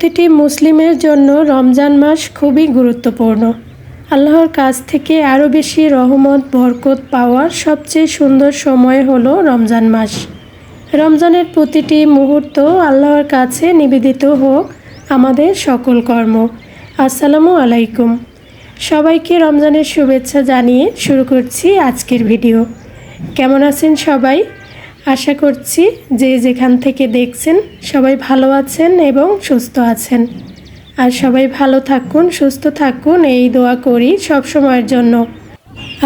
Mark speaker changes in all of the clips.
Speaker 1: প্রতিটি মুসলিমের জন্য রমজান মাস খুবই গুরুত্বপূর্ণ। আল্লাহর কাছ থেকে আরও বেশি রহমত, বরকত পাওয়ার সবচেয়ে সুন্দর সময় হলো রমজান মাস। রমজানের প্রতিটি মুহূর্ত আল্লাহর কাছে নিবেদিত হোক আমাদের সকল কর্ম। আসসালামু আলাইকুম। সবাইকে রমজানের শুভেচ্ছা জানিয়ে শুরু করছি আজকের ভিডিও। কেমন আছেন সবাই? আশা করছি যে যেখান থেকে দেখছেন সবাই ভালো আছেন এবং সুস্থ আছেন। আর সবাই ভালো থাকুন, সুস্থ থাকুন, এই দোয়া করি সব সময়ের জন্য।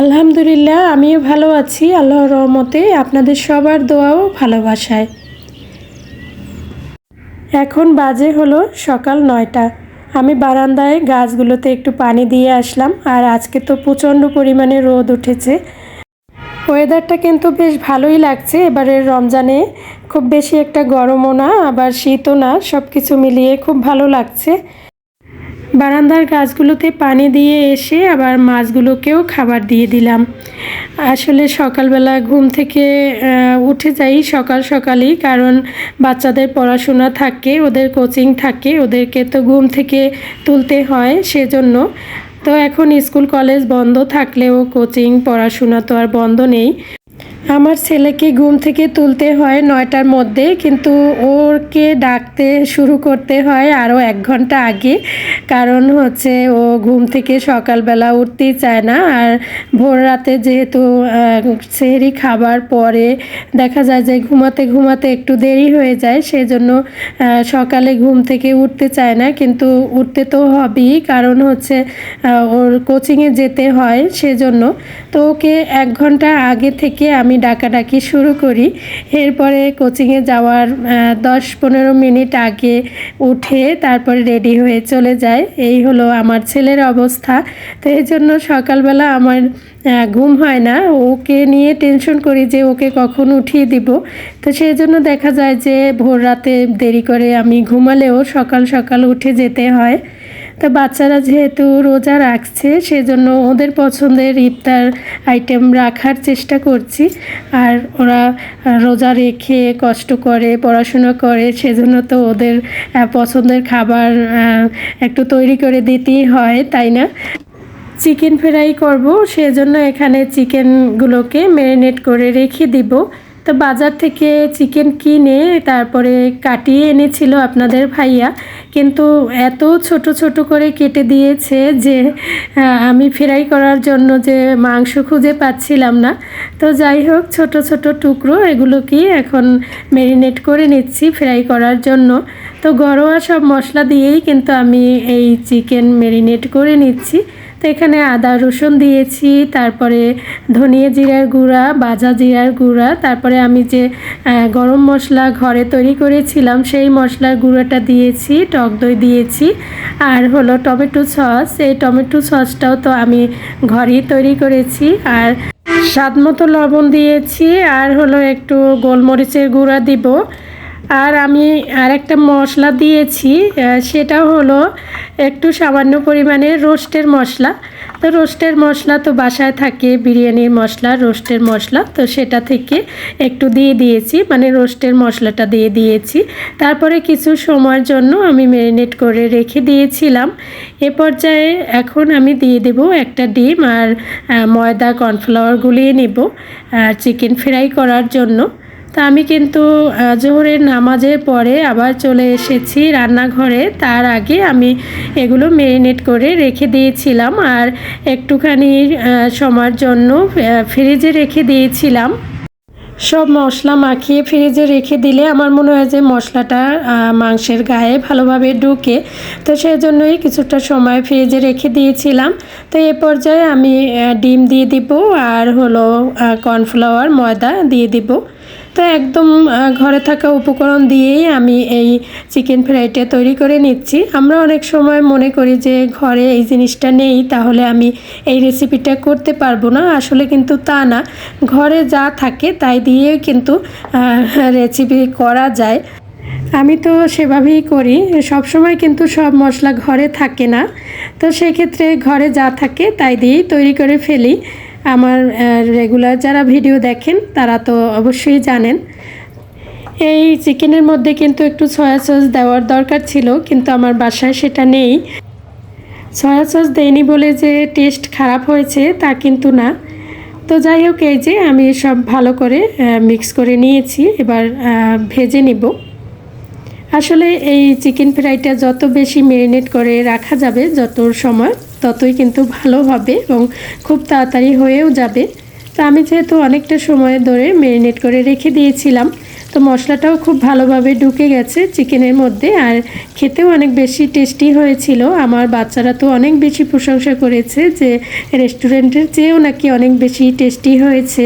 Speaker 1: আলহামদুলিল্লাহ, আমিও ভালো আছি আল্লাহ রহমতে আপনাদের সবার দোয়াও ভালোবাসায়। এখন বাজে হলো সকাল নয়টা। আমি বারান্দায় গাছগুলোতে একটু পানি দিয়ে আসলাম, আর আজকে তো প্রচণ্ড পরিমাণে রোদ উঠেছে। ওয়েদারটা কিন্তু বেশ ভালোই লাগছে। এবারের রমজানে খুব বেশি একটা গরমও না, আবার শীতও না সব কিছু মিলিয়ে খুব ভালো লাগছে। বারান্দার গাছগুলোতে পানি দিয়ে এসে আবার মাছগুলোকেও খাবার দিয়ে দিলাম। আসলে সকালবেলা ঘুম থেকে উঠে যাই সকাল সকালই, কারণ বাচ্চাদের পড়াশোনা থাকে, ওদের কোচিং থাকে, ওদেরকে তো ঘুম থেকে তুলতে হয় সেজন্য। তো এখন স্কুল কলেজ বন্ধ থাকলেও কোচিং পড়াশোনা তো আর বন্ধ নেই। আমার ছেলেকে ঘুম থেকে তুলতে হয় নয়টার মধ্যে, কিন্তু ওকে ডাকতে শুরু করতে হয় আরও এক ঘণ্টা আগে। কারণ হচ্ছে ও ঘুম থেকে সকালবেলা উঠতেই চায় না। আর ভোর রাতে যেহেতু সেহরি খাবার পরে দেখা যায় যে ঘুমাতে ঘুমাতে একটু দেরি হয়ে যায়, সেজন্য সকালে ঘুম থেকে উঠতে চায় না। কিন্তু উঠতে তো হবেই, কারণ হচ্ছে ওর কোচিংয়ে যেতে হয় সেজন্য। তো ওকে এক ঘণ্টা আগে থেকে আমি ডাকাডাকি শুরু করি। এরপরে কোচিংয়ে যাওয়ার দশ পনেরো মিনিট আগে উঠে তারপরে রেডি হয়ে চলে যায় এই হলো আমার ছেলের অবস্থা। তো এই জন্য সকালবেলা আমার ঘুম হয় না। ওকে নিয়ে টেনশন করি যে ওকে কখন উঠিয়ে দিব। তো সেই জন্য দেখা যায় যে ভোর রাতে দেরি করে আমি ঘুমালেও সকাল সকাল উঠে যেতে হয়। তো বাচ্চারা যেহেতু রোজা রাখছে, সেজন্য ওদের পছন্দের ইফতার আইটেম রাখার চেষ্টা করছি। আর ওরা রোজা রেখে কষ্ট করে, পড়াশোনা করে, সেজন্য তো ওদের পছন্দের খাবার একটু তৈরি করে দিতেই হয়, তাই না? চিকেন ফ্রাই করব, সেজন্য এখানে চিকেনগুলোকে ম্যারিনেট করে রেখে দিব। তো বাজার থেকে চিকেন কিনে তারপরে কাটিয়ে এনেছিল আপনাদের ভাইয়া। কিন্তু এত ছোট ছোট করে কেটে দিয়েছে যে আমি ফ্রাই করার জন্য যে মাংস খুঁজে পাচ্ছিলাম না। তো যাই হোক, ছোট ছোট টুকরো এগুলো কি এখন ম্যারিনেট করে নিচ্ছি ফ্রাই করার জন্য। তো ঘরোয়া সব মশলা দিয়েই কিন্তু আমি এই চিকেন ম্যারিনেট করে নিচ্ছি। তো এখানে আদা, রসুন দিয়েছি, তারপরে ধনিয়া জিরার গুঁড়া, বাজা জিরার গুঁড়া, তারপরে আমি যে গরম মশলা ঘরে তৈরি করেছিলাম, সেই মশলার গুঁড়োটা দিয়েছি, টক দই দিয়েছি, আর হলো টমেটো সস। এই টমেটো সসটাও তো আমি ঘরেই তৈরি করেছি, আর স্বাদ মতো লবণ দিয়েছি, আর হলো একটু গোলমরিচের গুঁড়া দিব। আর আমি আরেকটা মশলা দিয়েছি সেটা হলো একটু সামান্য পরিমাণে রোস্টের মশলা। তো রোস্টের মশলা তো বাসায় থাকে, বিরিয়ানির মশলা, রোস্টের মশলা, তো সেটা থেকে একটু দিয়ে দিয়েছি মানে রোস্টের মশলাটা দিয়ে দিয়েছি। তারপরে কিছু সময়ের জন্য আমি ম্যারিনেট করে রেখে দিয়েছিলাম। এ পর্যায়ে এখন আমি দিয়ে দেব একটা ডিম আর ময়দা কর্নফ্লাওয়ার গুলিয়ে নেব, আর চিকেন ফ্রাই করার জন্য। তা আমি কিন্তু জোহরের নামাজের পরে আবার চলে এসেছি রান্নাঘরে। তার আগে আমি এগুলো মেরিনেট করে রেখে দিয়েছিলাম আর একটুখানি সময়ের জন্য ফ্রিজে রেখে দিয়েছিলাম। সব মশলা মাখিয়ে ফ্রিজে রেখে দিলে আমার মনে হয় যে মশলাটা মাংসের গায়ে ভালোভাবে ঢুকে। তো সেই জন্যই কিছুটা সময় ফ্রিজে রেখে দিয়েছিলাম। তো এ পর্যায়ে আমি ডিম দিয়ে দিব আর হলো কর্নফ্লাওয়ার ময়দা দিয়ে দিব। তো একদম ঘরে থাকা উপকরণ দিয়েই আমি এই চিকেন ফ্রাইটা তৈরি করে নিচ্ছি। আমরা অনেক সময় মনে করি যে, ঘরে এই জিনিসটা নেই, তাহলে আমি এই রেসিপিটা করতে পারব না। আসলে কিন্তু তা না। ঘরে যা থাকে, তাই দিয়ে কিন্তু রেসিপি করা যায়। আমি তো সেভাবেই করি। সব সময় কিন্তু সব মশলা ঘরে থাকে না। তো সেক্ষেত্রে ঘরে যা থাকে, তাই দিয়েই তৈরি করে ফেলি। আমার রেগুলার যারা ভিডিও দেখেন, তারা তো অবশ্যই জানেন। এই চিকেনের মধ্যে কিন্তু একটু সয়া সস দেওয়ার দরকার ছিল, কিন্তু আমার বাসায় সেটা নেই। সয়া সস দেয়নি বলে যে টেস্ট খারাপ হয়েছে, তা কিন্তু না। তো যাই হোক, এই যে আমি সব ভালো করে মিক্স করে নিয়েছি, এবার ভেজে নিব। আসলে এই চিকেন ফ্রাইটা যত বেশি মেরিনেট করে রাখা যাবে, যত সময় ততই কিন্তু ভালো হবে এবং খুব তাড়াতাড়ি হয়েও যাবে। তো আমি যেহেতু অনেকটা সময় ধরে ম্যারিনেট করে রেখে দিয়েছিলাম, তো মশলাটাও খুব ভালোভাবে ঢুকে গেছে চিকেনের মধ্যে। আর খেতেও অনেক বেশি টেস্টি হয়েছিল। আমার বাচ্চারা তো অনেক বেশি প্রশংসা করেছে যে রেস্টুরেন্টের চেয়েও নাকি অনেক বেশি টেস্টি হয়েছে।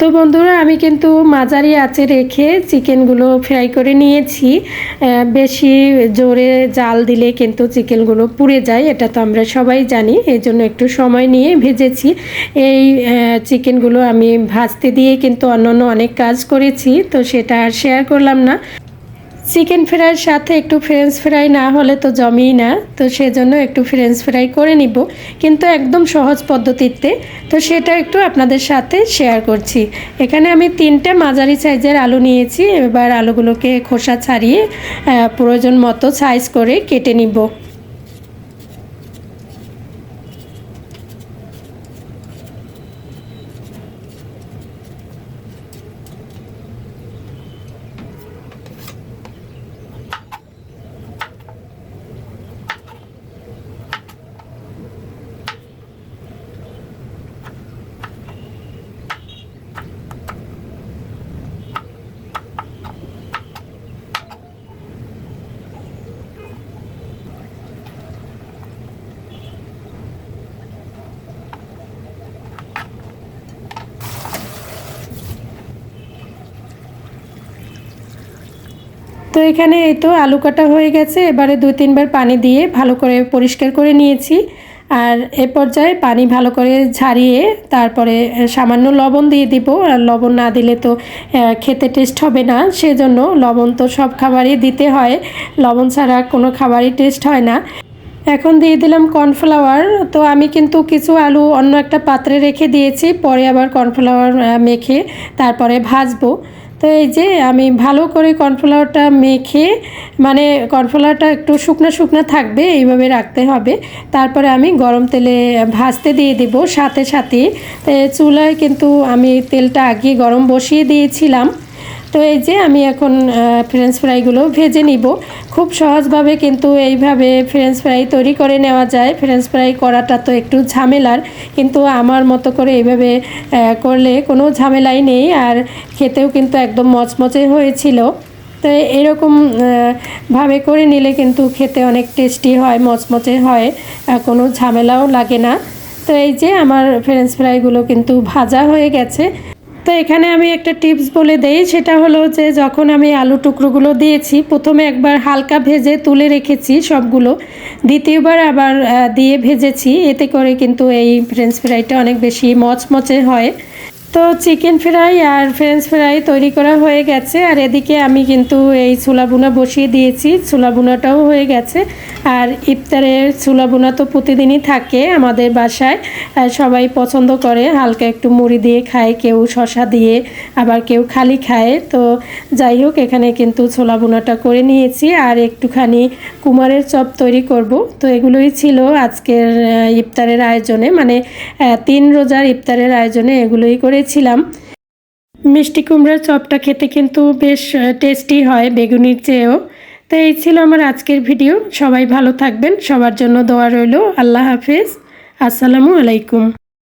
Speaker 1: তো বন্ধুরা, আমি কিন্তু মাঝারি আঁচে রেখে চিকেনগুলো ফ্রাই করে নিয়েছি। বেশি জোরে জাল দিলে কিন্তু চিকেনগুলো পুড়ে যায়, এটা তো আমরা সবাই জানি। এই জন্য একটু সময় নিয়ে ভেজেছি। এই চিকেনগুলো আমি ভাজতে দিয়ে কিন্তু অন্য অনেক কাজ করেছি, তো সেটা আর শেয়ার করলাম না। চিকেন ফ্রাইয়ের সাথে একটু ফ্রেঞ্চ ফ্রাই না হলে তো জমেই না। তো সেজন্য একটু ফ্রেঞ্চ ফ্রাই করে নিব। কিন্তু একদম সহজ পদ্ধতিতে। তো সেটা একটু আপনাদের সাথে শেয়ার করছি। এখানে আমি তিনটে মাঝারি সাইজের আলু নিয়েছি। এবার আলুগুলোকে খোসা ছাড়িয়ে প্রয়োজন মতো সাইজ করে কেটে নিব। তো এখানে এই তো আলু কাটা হয়ে গেছে। এবারে দুই তিনবার পানি দিয়ে ভালো করে পরিষ্কার করে নিয়েছি। আর এ পর্যায়ে পানি ভালো করে ঝারিয়ে তারপরে সামান্য লবণ দিয়ে দিব। আর লবণ না দিলে তো খেতে টেস্ট হবে না। সেজন্য লবণ তো সব খাবারই দিতে হয়। লবণ ছাড়া কোনো খাবারই টেস্ট হয় না। এখন দিয়ে দিলাম কর্নফ্লাওয়ার। তো আমি কিন্তু কিছু আলু অন্য একটা পাত্রে রেখে দিয়েছি। পরে আবার কর্নফ্লাওয়ার মেখে তারপরে ভাজবো। তো এই যে আমি ভালো করে কর্নফ্লাওয়ারটা মেখে মানে কর্নফ্লাওয়ারটা একটু শুকনো শুকনো থাকবে, এইভাবে রাখতে হবে। তারপরে আমি গরম তেলে ভাজতে দিয়ে দেবো সাথে সাথে। চুলায় কিন্তু আমি তেলটা আগে গরম বসিয়ে দিয়েছিলাম। তো এই যে আমি এখন ফ্রেঞ্চ ফ্রাইগুলো ভেজে নিব। খুব সহজভাবে কিন্তু এইভাবে ফ্রেঞ্চ ফ্রাই তৈরি করে নেওয়া যায়। ফ্রেঞ্চ ফ্রাই করাটা তো একটু ঝামেলার, কিন্তু আমার মতো করে এইভাবে করলে কোনো ঝামেলাই নেই। আর খেতেও কিন্তু একদম মচমচে হয়েছিল। তো এরকম ভাবে করে নিলে কিন্তু খেতে অনেক টেস্টি হয়, মচমচে হয় কোনো ঝামেলাও লাগে না। তো এই যে আমার ফ্রেঞ্চ ফ্রাইগুলো কিন্তু ভাজা হয়ে গেছে। তো এখানে আমি একটা টিপস বলে দেই, সেটা হলো যে যখন আমি আলু টুকরোগুলো দিয়েছি, প্রথমে একবার হালকা ভেজে তুলে রেখেছি সবগুলো, দ্বিতীয়বার আবার দিয়ে ভেজেছি, এতে করে কিন্তু এই ফ্রেঞ্চ ফ্রাইটা অনেক বেশি মচমচে হয়। তো চিকেন ফ্রাই আর ফ্রেঞ্চ ফ্রাই তৈরি করা হয়ে গেছে। আর এদিকে আমি কিন্তু এই ছোলা বুনা বসিয়ে দিয়েছি। ছোলা বুনাটাও হয়ে গেছে। আর ইফতারে ছোলা বুনা তো প্রতিদিনই থাকে আমাদের বাসায়। সবাই পছন্দ করে। হালকা একটু মুড়ি দিয়ে খায়, কেউ শশা দিয়ে, আবার কেউ খালি খায়। তো যাই হোক, এখানে কিন্তু ছোলা বুনাটা করে নিয়েছি। আর একটুখানি কুমারের চপ তৈরি করব। তো এগুলোই ছিল আজকের ইফতারের আয়োজনে। মানে তিন রোজার ইফতারের আয়োজনে এগুলোই করেছিলাম। মিষ্টি কুমড়ার চপটা খেতে কিন্তু বেশ টেস্টি হয় বেগুনির চেয়েও। তো এই ছিল আমার আজকের ভিডিও সবাই ভালো থাকবেন। সবার জন্য দোয়া রইল। আল্লাহ হাফেজ। আসসালামু আলাইকুম।